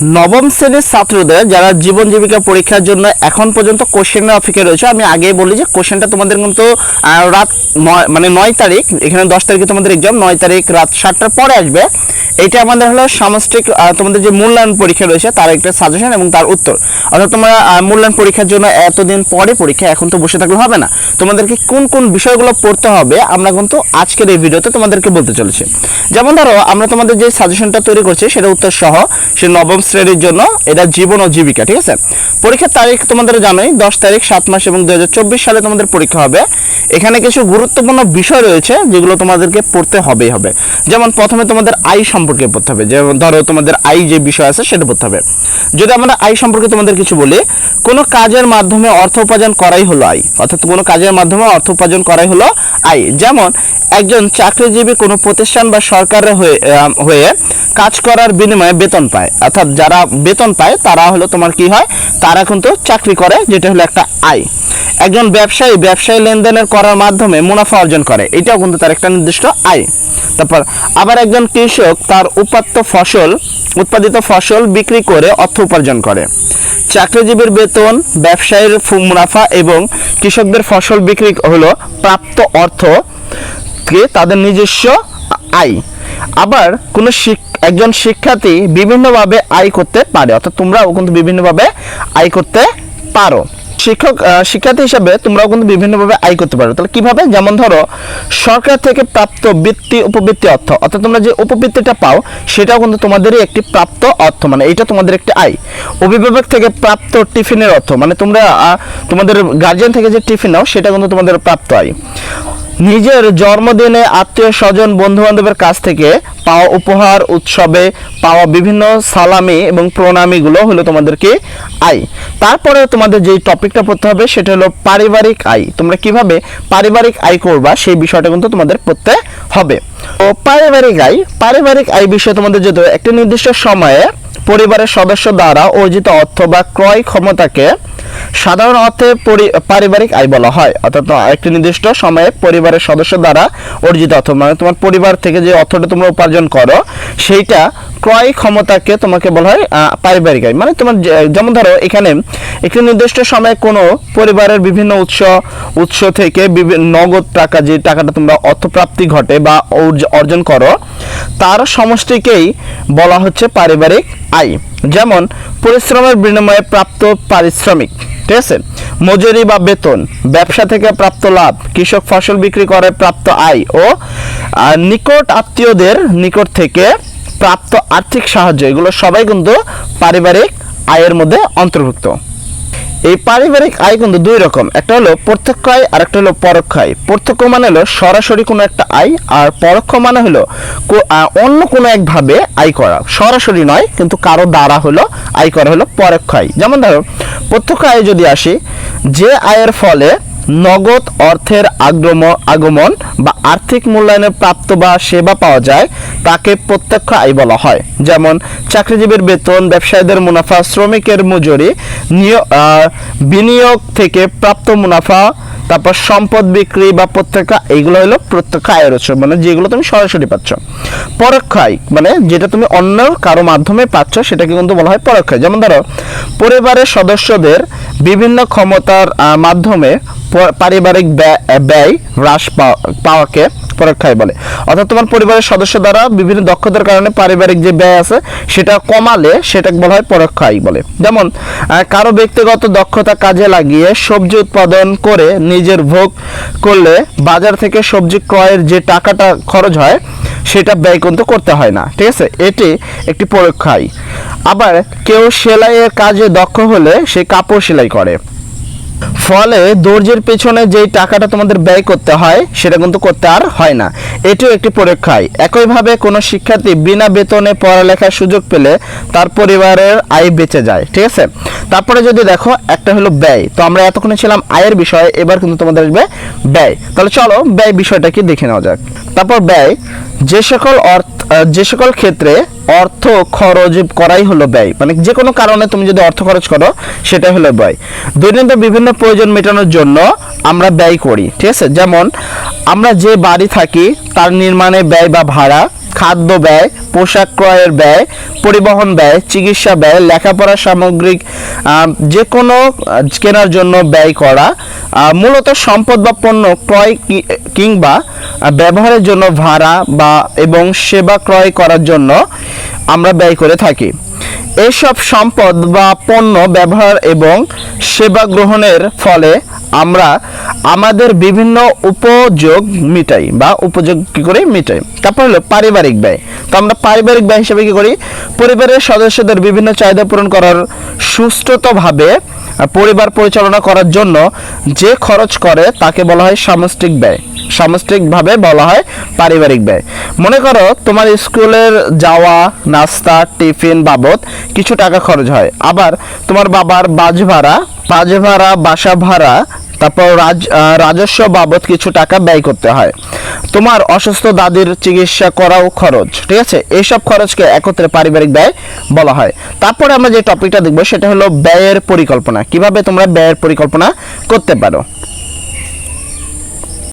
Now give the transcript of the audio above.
নবম শ্রেণির ছাত্রদের যারা জীবন জীবিকা পরীক্ষার জন্য এখন পর্যন্ত কোশ্চেনের অপেক্ষা রয়েছে, আমি আগেই বলি যে কোশ্চেনটা তোমাদের কিন্তু রাত মানে নয় তারিখ, এখানে দশ তারিখে তোমাদের এক্সাম নয় তারিখ রাত সাতটার পরে আসবে। এটা আমাদের হলো সামষ্টিক তোমাদের যে মূল্যায়ন পরীক্ষা রয়েছে, তার একটা সাজেশন এবং তার উত্তর। অর্থাৎ তোমরা মূল্যায়ন পরীক্ষার জন্য এতদিন পরে পরীক্ষা এখন তো বসে থাকলে হবে না। তোমাদেরকে কোন কোন বিষয়গুলো পড়তে হবে, আমরা কিন্তু আজকের এই ভিডিওতে তোমাদেরকে বলতে চলেছি। যেমন ধরো, আমরা তোমাদের যে সাজেশনটা তৈরি করছি, সেটা উত্তর সহ, সে নবম শ্রেণির জন্য এটা জীবন ও জীবিকা, ঠিক আছে? পরীক্ষার তারিখ তোমাদের জানোই, দশ তারিখ, সাত মাস এবং দুই হাজার চব্বিশ সালে তোমাদের পরীক্ষা হবে। এখানে কিছু গুরুত্বপূর্ণ বিষয় রয়েছে যেগুলো তোমাদেরকে পড়তে হবেই হবে। যেমন প্রথমে তোমাদের আই সম্পর্কে পড়তে হবে। যেমন ধরো তোমাদের আই যে বিষয় আছে সেটা পড়তে হবে। যদি আমরা আই সম্পর্কে তোমাদের কিছু বলি কোনো কাজের মাধ্যমে অর্থ উপার্জন করাই হলো আয়। অর্থাৎ কোনো কাজের মাধ্যমে অর্থ উপার্জন করাই হলো আয়। যেমন, একজন চাকরিজীবী কোনো প্রতিষ্ঠান বা সরকারের হয়ে হয়ে কাজ করার বিনিময়ে বেতন পায়। অর্থাৎ যারা বেতন পায়, তারা হলো তোমার কি হয়? তারা কিন্তু চাকরি করে, যেটা হলো একটা আয়। একজন ব্যবসায়ী ব্যবসায়ী লেনদেনের করার মাধ্যমে মুনাফা অর্জন করে, এটাও কিন্তু তার একটা নির্দিষ্ট আয়। তারপর আবার একজন কৃষক তার উপাত্ত ফসল উৎপাদিত ফসল বিক্রি করে অর্থ উপার্জন করে। চাকরিজীবীর বেতন, ব্যবসায়ীর মুনাফা এবং কৃষকদের ফসল বিক্রি হলো প্রাপ্ত অর্থ কে তাদের নিজস্ব আয়। আবার কোনো একজন শিক্ষার্থী বিভিন্নভাবে আয় করতে পারে, অর্থাৎ তোমরাও কিন্তু বিভিন্নভাবে আয় করতে পারো। শিক্ষক শিক্ষার্থী হিসাবে তোমরাও কিন্তু বিভিন্নভাবে আয় করতে পারো। তাহলে কীভাবে? যেমন ধরো, সরকার থেকে প্রাপ্ত বৃত্তি, উপবৃত্তি অর্থ, অর্থাৎ তোমরা যে উপবৃত্তিটা পাও, সেটাও কিন্তু তোমাদেরই একটি প্রাপ্ত অর্থ মানে এটা তোমাদের একটি আয়। অভিভাবক থেকে প্রাপ্ত টিফিনের অর্থ মানে তোমরা তোমাদের গার্জিয়ান থেকে যে টিফিন নাও, সেটা কিন্তু তোমাদের প্রাপ্ত আয়। নিজের জন্মদিনে আত্মীয় স্বজন বন্ধু বান্ধবের কাছ থেকে পাওয়া উপহার, উৎসবে পাওয়া বিভিন্ন সালামি এবং প্রণামীগুলো হলো তোমাদেরকে আয়। তারপরে তোমাদের যেই টপিকটা পড়তে হবে সেটা হলো পারিবারিক আয়। তোমরা কীভাবে পারিবারিক আয় করবা সেই বিষয়টা কিন্তু তোমাদের পড়তে হবে। তো পারিবারিক আয় পারিবারিক আয় বিষয়ে তোমাদের যদি একটি নির্দিষ্ট সময়ে পরিবারের সদস্য দ্বারা অর্জিত অর্থ বা ক্রয় ক্ষমতাকে সাধারণ অর্থে পরি- পারিবারিক আয় বলা হয়। অর্থাৎ একটি নির্দিষ্ট সময়ে পরিবারের সদস্য দ্বারা অর্জিত অর্থ মানে তোমার পরিবার থেকে যে অর্থটা তোমরা উপার্জন করো, সেইটা ক্রয় ক্ষমতাকে তোমাকে বলা হয় পারিবারিক আয়। মানে তোমার যেমন ধরো এখানে একটি নির্দিষ্ট সময়ে কোনো পরিবারের বিভিন্ন উৎস উৎস থেকে বিভিন্ন নগদ টাকা যে টাকাটা তোমরা অর্থপ্রাপ্তি ঘটে বা অর্জন করো, তার সমষ্টিকেই বলা হচ্ছে পারিবারিক আয়। যেমন, পরিশ্রমের বিনিময়ে প্রাপ্ত পারিশ্রমিক। ঠিক আছে মজুরি বা বেতন, ব্যবসা থেকে প্রাপ্ত লাভ, কৃষক ফসল বিক্রি করে প্রাপ্ত আয় ও নিকট আত্মীয়দের নিকট থেকে প্রাপ্ত আর্থিক সাহায্য, এগুলো সবাই কিন্তু পারিবারিক আয়ের মধ্যে অন্তর্ভুক্ত। এই পারিবারিক আয় কিন্তু দুই রকম, একটা হলো প্রত্যক্ষ আয় আর একটা হলো পরোক্ষ আয়। প্রত্যক্ষ মানে হলো সরাসরি কোনো একটা আয়, আর পরোক্ষ মানে হলো অন্য কোনো একভাবে আয় করা। সরাসরি নয়, কিন্তু কারও দ্বারা হলো আয় করা হলো পরোক্ষ আয় যেমন ধরো প্রত্যক্ষ আয় যদি আসে যে আয়ের ফলে নগদ অর্থের আগম আগমন বা আর্থিক মূল্যায়নে প্রাপ্ত বা সেবা পাওয়া যায়, তাকে প্রত্যক্ষ আয় বলা হয়। যেমন, চাকরিজীবীর বেতন, ব্যবসায়ীদের মুনাফা, শ্রমিকের মজুরি বিনিয়োগ থেকে প্রাপ্ত মুনাফা, তারপর সম্পদ বিক্রি বা প্রত্যক্ষ এইগুলো হলো প্রত্যক্ষ আয়ের উৎস মানে যেগুলো তুমি সরাসরি পাচ্ছ। পরোক্ষ আয় মানে যেটা তুমি অন্য কারও মাধ্যমে পাচ্ছ, সেটাকে কিন্তু বলা হয় পরোক্ষ যেমন ধরো, পরিবারের সদস্যদের বিভিন্ন ক্ষমতার মাধ্যমে পারিবারিক ব্যয়- হ্রাস পাওয়াকে পরোক্ষ আয় বলে। অর্থাৎ তোমার পরিবারের সদস্য দ্বারা বিভিন্ন দক্ষতার কারণে পারিবারিক যে ব্যয় আছে, সেটা কমালে সেটাকে বলা হয় পরোক্ষ আয় বলে। যেমন কারও ব্যক্তিগত দক্ষতা কাজে লাগিয়ে সবজি উৎপাদন করে নিজের ভোগ করলে বাজার থেকে সবজি ক্রয়ের যে টাকাটা খরচ হয়, সেটা ব্যয় কিন্তু করতে হয় না। ঠিক আছে? এটি একটি পরোক্ষ আয়। আবার কেউ সেলাইয়ের কাজে দক্ষ হলে সে কাপড় সেলাই করে। ফলে দর্জির পেছনে যেই টাকাটা তোমাদের ব্যয় করতে হয়, সেটা কিন্তু করতে আর হয় না। এটিও একটি পরীক্ষায়। একইভাবে কোনো শিক্ষার্থী বিনা বেতনে পড়ালেখার সুযোগ পেলে তার পরিবারের আয় বেঁচে যায়, ঠিক আছে? তারপরে যদি দেখো, একটা হলো ব্যয়। তো আমরা এতক্ষণে ছিলাম আয়ের বিষয়ে, এবার কিন্তু তোমাদের আসবে ব্যয়। তাহলে চলো ব্যয় বিষয়টা কি দেখে নেওয়া যাক। তারপর ব্যয়, যে সকল অর্থ যে সকল ক্ষেত্রে অর্থ খরচ করাই হলো ব্যয়। মানে যে কোনো কারণে তুমি যদি অর্থ খরচ করো, সেটাই হলো ব্যয়। দৈনন্দিন বিভিন্ন প্রয়োজন মেটানোর জন্য আমরা ব্যয় করি, ঠিক আছে? যেমন, আমরা যে বাড়ি থাকি, তার নির্মাণে ব্যয় বা ভাড়া খাদ্য ব্যয়, পোশাক ক্রয়ের ব্যয়, পরিবহন ব্যয়, চিকিৎসা ব্যয়, লেখাপড়া সামগ্রিক যে কোনো কেনার জন্য ব্যয় করা মূলত সম্পদ বা পণ্য ক্রয় কিংবা ব্যবহারের জন্য ভাড়া বা এবং সেবা ক্রয় করার জন্য আমরা ব্যয় করে থাকি। এইসব সম্পদ বা পণ্য ব্যবহার এবং সেবা গ্রহণের ফলে আমরা আমাদের বিভিন্ন উপযোগ মিটাই বা উপযোগ কী করে মিটাই। তারপর হলো পারিবারিক ব্যয়। তো আমরা পারিবারিক ব্যয় হিসেবে কী করি? পরিবারের সদস্যদের বিভিন্ন চাহিদা পূরণ করার সুস্থতভাবে পরিবার পরিচালনা করার জন্য যে খরচ করে তাকে বলা হয় সামষ্টিক ব্যয়। সামষ্টিকভাবে বলা হয় পারিবারিক ব্যয়। মনে করো তোমার স্কুলের যাওয়া, নাস্তা, টিফিন বাবদ কিছু টাকা খরচ হয়। আবার তোমার বাবার বাজ ভাড়া বাজ ভাড়া বাসা ভাড়া তারপর রাজ রাজস্ব বাবদ কিছু টাকা ব্যয় করতে হয়। তোমার অসুস্থ দাদির চিকিৎসা করাও খরচ, ঠিক আছে? এইসব খরচকে একত্রে পারিবারিক ব্যয় বলা হয়। তারপরে আমরা যে টপিকটা দেখব, সেটা হলো ব্যয়ের পরিকল্পনা। কীভাবে তোমরা ব্যয়ের পরিকল্পনা করতে পারো?